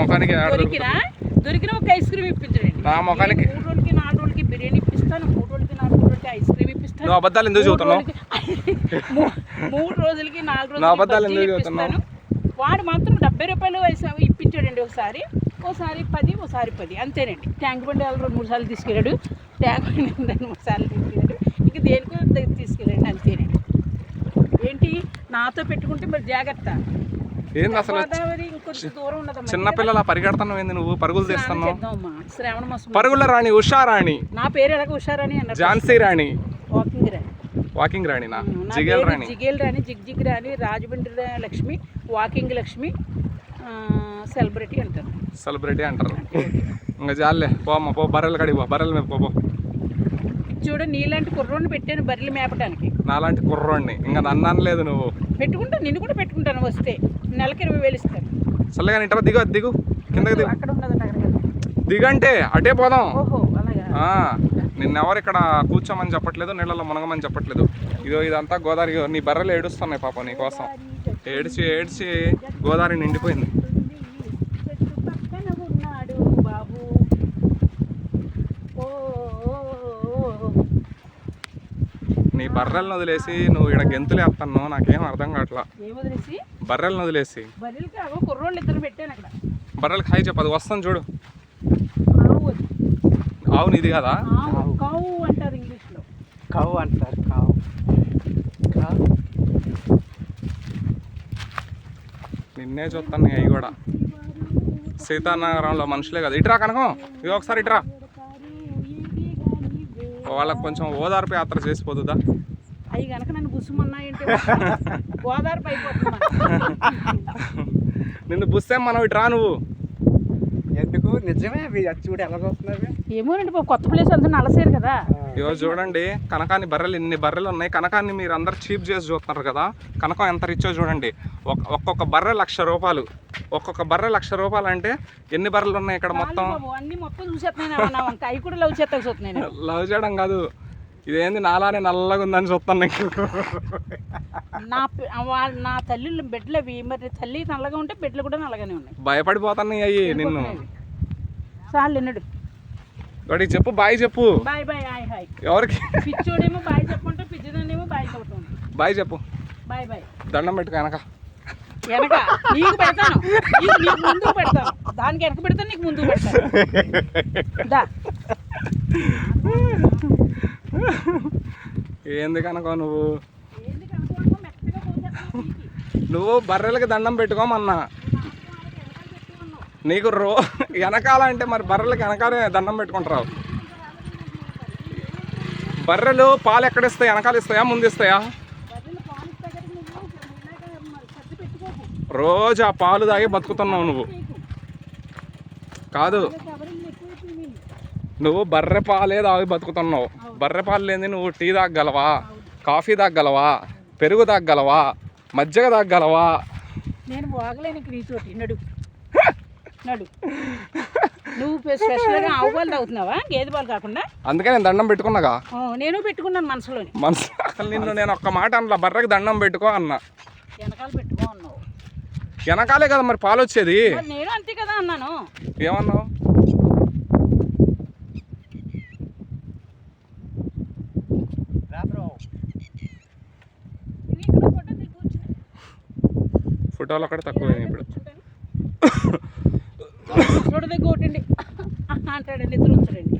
ముఖానికి ఆడ దొరికినా? దొరికిన ఒక ఐస్ క్రీమ్ ఇప్పించండి. నా ముఖానికి? మూడు రోజులకి నాలుగు రోజులకి బిర్యానీ ఇప్పిస్తాను. మూడు రోజులకి నాలుగు రోజులకి ఐస్ క్రీమ్ ఇప్పిస్తాను. నువ్వు అబద్ధాలు ఎందుకు మూడు చెబుతున్నావు మూడు రోజులకి నాలుగు నా రోజులకి అబద్ధాలు ఎందుకు చెబుతున్నావు? ఇప్పిస్తాను. వాడు మాత్రం డెబ్బై రూపాయలు ఇప్పించాడండి ఒకసారి. ఒకసారి పది ఒకసారి పది. అంతేనండి. ట్యాంక్ బండి వాళ్ళు మూడు సార్లు తీసుకెళ్ళాడు. ట్యాంక్ బండి మూడు సార్లు తీసుకెళ్ళాడు. ఇంక దేనికో తీసుకెళ్ళండి అంతేనండి. ఏంటి? నాతో పెట్టుకుంటే మరి జాగ్రత్త. ఏంది అసలు? చిన్నపిల్లల పరిగెడుతున్నావు ఏంది నువ్వు? పరుగులు తీస్తున్నావు? పరుగుల రాణి ఉషా రాణి. నా పేరు ఎలాగ అన్నారు ఝాన్సీ రాణి. వాకింగ్ రాణి. వాకింగ్ రాణినా? జిగేల్ రాణి. జిగేల్ రాణి జిగ్ జిగ్ రాణి రాజమండ్రి లక్ష్మి వాకింగ్ లక్ష్మి సెలబ్రిటీ అంటారు. సెలబ్రిటీ అంటారు. ఇంకా జాలే పోమ్మ పో బర్రెలు కడిగి పో బర్రెలు పో. చూడ నీలాంటి కుర్రోని పెట్టాను బర్రెలు మేపడానికి నాలాంటి కుర్రోడిని. ఇంకా నన్ను అనలేదు నువ్వు. పెట్టుకుంటా నిన్ను కూడా పెట్టుకుంటాను వస్తే. నెలకి ఇరవై వేలు ఇస్తాను చల్లగా ఇంటరా దిగు దిగు. కిందకి దిగు. అక్కడ. దిగంటే అటే పోదాం. నిన్నెవరు ఇక్కడ కూర్చోమని చెప్పట్లేదు నీళ్ళలో మునగమని చెప్పట్లేదు. ఇదో ఇదంతా గోదావరి నీ బర్రెలు ఏడుస్తున్నాయి పాప నీ కోసం. ఏడ్చి ఏడ్చి గోదావరి నిండిపోయింది. బర్రెలను వదిలేసి నువ్వు ఇక్కడ గెంతులు వేస్తాను నాకేం అర్థం కావట్లా. బర్రెలను వదిలేసి. బర్రెలకి హాయ్ చెప్పు అది వస్తాను చూడు. ఆవు అది. ఆవు నీది కదా? కావు. అంటారు కావు నిన్నే చూస్తాను అవి కూడా. సీతానగరంలో మనుషులే కదా. ఇటురా కనకం ఇది ఒకసారి ఇటురా. వాళ్ళకి కొంచెం ఓదార్పు యాత్ర చేసిపోతుందా? అవి కనుక నన్ను బుసుమన్నాయంటే గోదావరి అయిపోతున్నా నిన్ను బుస్తే మనం ఇటు రా నువ్వు. ఎందుకు? నిజమే చూడు ఎలా చూస్తున్నారు ఏమోనండి బాబు కొత్త ప్లేస్ అంతా నలసేరు కదా. ఇగో చూడండి కనకాన్ని బర్రెలు ఇన్ని బర్రెలు ఉన్నాయి. కనకాన్ని మీరు అందరు చీప్ చేసి చూస్తున్నారు కదా. కనకం ఎంత రిచ్చో చూడండి. ఒక్- ఒక్కొక్క బర్రె లక్ష రూపాయలు. ఒక్కొక్క బర్రె లక్ష రూపాయలు అంటే ఎన్ని బర్రెలు ఉన్నాయి ఇక్కడ మొత్తం? అన్ని మొత్తం నేను. లవ్ చేయడం కాదు. ఇదేంది నాలానే నల్లగా ఉందని చూస్తాను నీకు నా పి- వాళ్ళ నా తల్లి బిడ్డలు అవి. మరి తల్లి నల్లగా ఉంటే బిడ్డలు కూడా నల్లగానే ఉన్నాయి. భయపడిపోతాను అయ్యి నిన్ను. చాలు ఎన్నడు వాడికి చెప్పు బాయ్ చెప్పు. Bye bye hi hi. ఎవరికి? పిచ్చోడేమో బాయ్ చెప్పుకుంటా పిచ్చిదానేమో బాయ్ చెబుతాను బాయ్ చెప్పు. Bye bye. దండం పెట్టు కనక వెనక నీకు పెడతాను. నీకు నీకు ముందుకు పెడతాను. దానికి వెనక పెడతాను నీకు ముందుకు పెడతాను. దా. ఏంది కనుక నువ్వు. నువ్వు బర్రెలకి దండం పెట్టుకోమన్నా. నీకు రో వెనకాల అంటే మరి బర్రెలకి వెనకాలే దండం పెట్టుకుంటారు బర్రెలు పాలు ఎక్కడ ఇస్తాయి? వెనకాల ఇస్తాయా? ముందు ఇస్తాయా బర్రెలు పాలు ఇస్తా కదా నువ్వు ఇలాగ మరి సర్ది పెట్టుకోకు రోజు ఆ పాలు తాగి బతుకుతున్నావు నువ్వు. కాదు. నువ్వు బర్రె పాలే తాగి బతుకుతున్నావు. బర్రె పాలు లేని నువ్వు టీ తాగలవా కాఫీ తాగలవా పెరుగు తాగలవా మజ్జిగ తాగలవా నేను బాగలేను నీతోటి నడు. నడు. నువ్వు స్పెషల్గా ఆవు పాలు తాగుతున్నావా? గేదె పాలు కాకుండా? అందుకే నేను దండం పెట్టుకున్నాగా. నేను పెట్టుకున్నాను మనసులోని. మనసు నిన్ను నేను ఒక్క మాట అన్న బర్రెకి దండం పెట్టుకో అన్న. వెనకాల పెట్టుకో వెనకాలే కదా మరి పాలు వచ్చేది నేను అంతే కదా అన్నాను. ఏమన్నావు? ఫోటోలు అక్కడ తక్కువ ఇప్పుడు. దగ్గర కొట్టండి. అంటాడండి ఇద్దరు ఉంచడండి